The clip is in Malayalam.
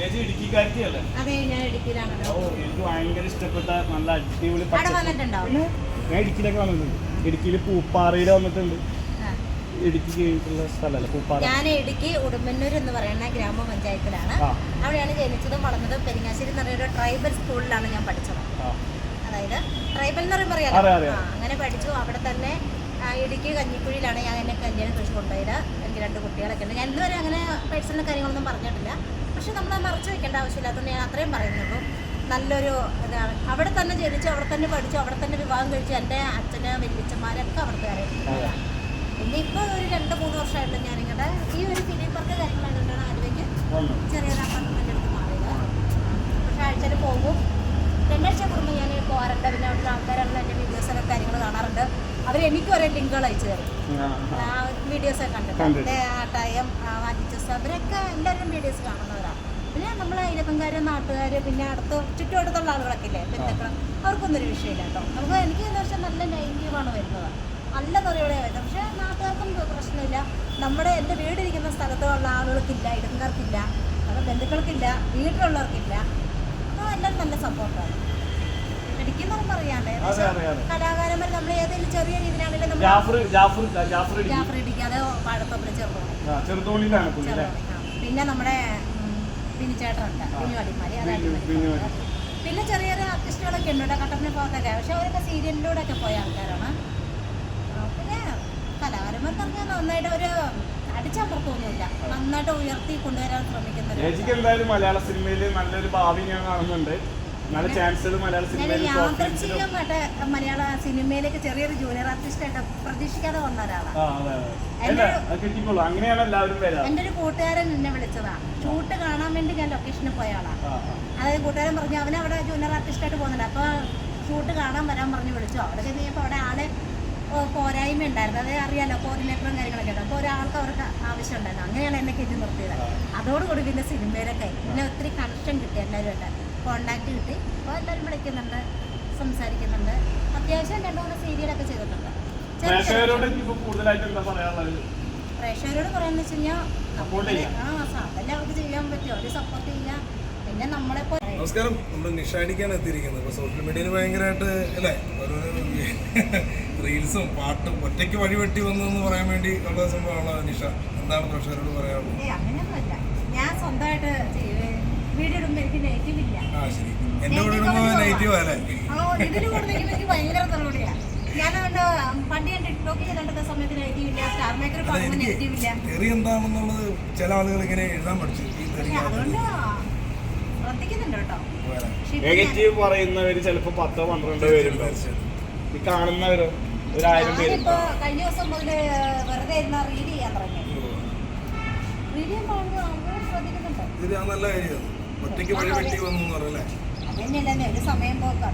ചേച്ചി ഇടുക്കിക്കാരത്തി അല്ലേ അതെ ഞാൻ ഇടുക്കിയിലാണ് ഓ എനിക്ക് ഭയങ്കര ഇഷ്ടപ്പെട്ട നല്ല അടിപൊളി അവിടെ പച്ചപ്പ്. വന്നിട്ടുണ്ടോ? പിന്നെ ഞാൻ ഇടുക്കിയിലൊക്കെ വന്നിട്ടുണ്ട്. ഇടുക്കിയിൽ പൂപ്പാറയിൽ വന്നിട്ടുണ്ട്. ഇടുക്കി കഴിഞ്ഞിട്ടുള്ള സ്ഥലമല്ല പൂപ്പാറ? ഞാൻ ഇടുക്കി ഉടുമ്പന്നൂർ എന്ന് പറയുന്ന ഗ്രാമപഞ്ചായത്തിലാണ്. അവിടെയാണ് ജനിച്ചതും വളർന്നതും പെരിങ്ങാശ്ശേരി എന്ന് പറയുന്ന ട്രൈബൽ സ്കൂളിലാണ് ഞാൻ പഠിച്ചത്. അതായത് ട്രൈബൽ എന്ന് പറയുമ്പോൾ അറിയാം, അങ്ങനെ പഠിച്ചു. അവിടെ തന്നെ ഇടുക്കി കഞ്ഞിക്കുഴിയിലാണ് ഞാൻ എന്നെ കല്യാണം കഴിച്ച് കൊണ്ടുപോയത്. എനിക്ക് രണ്ട് കുട്ടികളൊക്കെ ഉണ്ട് ഞാൻ ഇതുവരെ അങ്ങനെ പേഴ്സണൽ കാര്യങ്ങളൊന്നും പറഞ്ഞിട്ടില്ല. പക്ഷെ നമ്മൾ മറച്ചു വെക്കേണ്ട ആവശ്യമില്ലാത്തതുകൊണ്ട് ഞാൻ അത്രയും പറയുന്നുള്ളൂ. നല്ലൊരു ഇതാണ്. അവിടെ തന്നെ ജനിച്ചു അവിടെ തന്നെ പഠിച്ചു അവിടെ തന്നെ വിവാഹം കഴിച്ചു എന്റെ അച്ഛന് വലിയച്ഛന്മാരൊക്കെ അവിടുത്തെ അറിയാം പിന്നെ ഇപ്പോൾ ഒരു രണ്ട് മൂന്ന് വർഷമായിട്ട് ഞാനിങ്ങടെ ഈ ഒരു ഫിലിം വർക്ക് കാര്യങ്ങളായിട്ടാണ് ആലുവയ്ക്ക് ചെറിയൊരു അപ്പാർട്ട്മെന്റ് എടുത്ത് മാറിയത്. പക്ഷേ ആഴ്ചയിൽ പോകും. രണ്ടാഴ്ച കൂടുമ്പോൾ ഞാൻ പോകാറുണ്ട്. പിന്നെ അവിടുത്തെ അവർ എനിക്ക് ഓരോ ലിങ്കുകൾ അയച്ചു തരും. ആ, ഒക്കെ വീഡിയോസൊക്കെ കണ്ടിട്ട്. കണ്ടിട്ട്. എന്റെ ആട്ടായം വാജിച്ചസ് അവരൊക്കെ എല്ലാവരും വീഡിയോസ് കാണുന്നവരാണ് പിന്നെ നമ്മൾ അയലക്കംകാർ നാട്ടുകാർ പിന്നെ അടുത്ത് ചുറ്റുവട്ടത്തുള്ള ആളുകളൊക്കെ ഇല്ലേ ബന്ധുക്കളും അവർക്കൊന്നും ഒരു വിഷയമില്ല കേട്ടോ. നമുക്ക് എനിക്ക് എന്ന് വെച്ചാൽ നല്ല നെഗറ്റീവാണ് വരുന്നത്. നല്ല തെറിയോടെ വരുന്നത്. പക്ഷേ നാട്ടുകാർക്കും പ്രശ്നമില്ല. നമ്മുടെ എന്റെ വീടിരിക്കുന്ന സ്ഥലത്തുള്ള ആളുകൾക്കില്ല ഇടങ്ങാർക്കില്ല നമ്മുടെ ബന്ധുക്കൾക്കില്ല വീട്ടിലുള്ളവർക്കില്ല. അപ്പോൾ എല്ലാവരും നല്ല സപ്പോർട്ടാണ് ഇടിക്കുന്നവരും പറയാണ്ട്. അതെ, അതെ, അതെ. കലാകാരന്മാർ നമ്മൾ ചെറിയ രീതിയിലാണെങ്കിലും നമ്മൾ ജാഫർ ഇടിക്കാതെ വാഴത്തോപ്പിൽ ചെറുതോണി. ചെറുതോണിയിലാണ്. പിന്നെ നമ്മുടെ ചേട്ടനുണ്ട്. അടിമാലി. പാട്ട്. പിന്നെ ചെറിയ ചെറിയ ആർട്ടിസ്റ്റുകളൊക്കെ ഉണ്ട്. കേട്ടോ കട്ടപ്പന ഭാഗത്തൊക്കെ പക്ഷെ അവരൊക്കെ സീരിയലിലൂടെ ഒക്കെ പോയ ആൾക്കാരാണ്. പിന്നെ കലാകാരന്മാർ കലാകാരന്മാർക്കൊക്കെ നന്നായിട്ട് ഒരു അടിച്ചമർത്തൊന്നുമില്ല നന്നായിട്ട് ഉയർത്തി കൊണ്ടുവരാൻ ശ്രമിക്കുന്നത് മലയാള സിനിമയിൽ നല്ലൊരു ഭാവി ഞാൻ കാണുന്നുണ്ട്. മലയാള സിനിമയിലേക്ക് ചെറിയൊരു ജൂനിയർ ആർട്ടിസ്റ്റ് ആയിട്ട് പ്രതീക്ഷിക്കാതെ വന്ന ഒരാളാണ് എന്റെ ഒരു കൂട്ടുകാരൻ എന്നെ വിളിച്ചതാണ് ഷൂട്ട് കാണാൻ വേണ്ടി ഞാൻ ലൊക്കേഷനിൽ പോയ ആളാണ്. അതായത് കൂട്ടുകാരൻ പറഞ്ഞു അവനെ അവിടെ ജൂനിയർ ആർട്ടിസ്റ്റ് ആയിട്ട് പോകുന്നുണ്ട്. അപ്പൊ ഷൂട്ട് കാണാൻ വരാൻ പറഞ്ഞു വിളിച്ചു. അവിടെ കഴിഞ്ഞപ്പോ അവിടെ ആളെ പോരായ്മ ഉണ്ടായിരുന്നു. അതേ അറിയാലോ കോർഡിനേറ്ററും കാര്യങ്ങളൊക്കെ അപ്പോൾ ഒരാൾക്ക് അവർക്ക് ആവശ്യം ഉണ്ടായിരുന്നു. അങ്ങനെയാണ് എന്നെ കയറ്റി നിർത്തിയത്. അതോടുകൂടി പിന്നെ സിനിമയിലൊക്കെ. പിന്നെ ഒത്തിരി കണക്ഷൻ കിട്ടി എല്ലാവരും ആയിട്ട് കോണ്ടാക്ട് കിട്ടി. അപ്പോൾ എല്ലാവരും വിളിക്കുന്നുണ്ട് സംസാരിക്കുന്നുണ്ട്. അത്യാവശ്യം രണ്ട് മൂന്ന് സീരിയലൊക്കെ ചെയ്തിട്ടുണ്ട്. പ്രേക്ഷകരോട് പറയാന്ന് വെച്ച് കഴിഞ്ഞാൽ ചെയ്യാം. ആ സാധനം അവർക്ക് ചെയ്യാൻ പറ്റും അവർ സപ്പോർട്ട് ചെയ്യുക പിന്നെ നമ്മളെ നമസ്കാരം. നമ്മൾ നിഷാടിക്കാണ് എത്തിയിരിക്കുന്നത്. ഇപ്പോൾ സോഷ്യൽ മീഡിയയിൽ ഭയങ്കരമായിട്ട് അല്ലേ? ഓരോരോ റീൽസും പാട്ടും ഒറ്റയ്ക്ക് വഴിവെട്ടി വന്നു എന്ന് പറയാൻ വേണ്ടി ഉള്ള സംഭവമാണ് നിഷ? എന്താണ് പ്രേക്ഷകരോട് പറയാനുള്ളത് ഏയ് അങ്ങനെയൊന്നുമല്ല ഞാൻ സ്വന്തമായിട്ട് ചെയ്യും. വീഡിയോ ഇടുമ്പോൾ എനിക്ക് നെഗറ്റീവ് ഇല്ല ആ ശരി. എന്റെ കൂടെ ഇടുമ്പോ നെഗറ്റീവ് അല്ലേ അതുകൊണ്ട് പണ്ട് ഞാൻ ടിക്ടോക്ക് ചെയ്തിട്ടുള്ള സമയത്ത് നെഗറ്റീവ് ഇല്ല. സ്റ്റാർ മേക്കർ അല്ല പറയുമ്പോൾ എനിക്ക് നെഗറ്റീവ് ഇല്ല. തെറി എന്താണെന്നുള്ളത് ചില ആളുകൾ ഇങ്ങനെ എഴുതാൻ പഠിച്ചു. ഈ തെറി പക്ഷെ അതുകൊണ്ട് ശ്രദ്ധിക്കുന്നുണ്ട് കേട്ടോ. പോയാലേ. പക്ഷെ ഇപ്പൊ നെഗറ്റീവ് പറയുന്നവര് ചിലപ്പോ പത്തോ പന്ത്രണ്ടോ പേരുണ്ടോ. തീർച്ചയായിട്ടും. ഈ കാണുന്നവരോ ഒരു ആയിരം പേര് ഞാനിപ്പോ കഴിഞ്ഞ ദിവസം മുതൽ വെറുതെ ഇരുന്ന റീഡ് ചെയ്യാൻ തുടങ്ങി. റീഡ് ശ്രദ്ധിക്കുന്നുണ്ട്. ഇത് ആ നല്ല കാര്യമാണ്. ഒറ്റയ്ക്ക് വഴിവെട്ടി വന്നു എന്ന് പറയല്ലേ അത് തന്നെയല്ലേ ഒരു സമയം പോക്ക്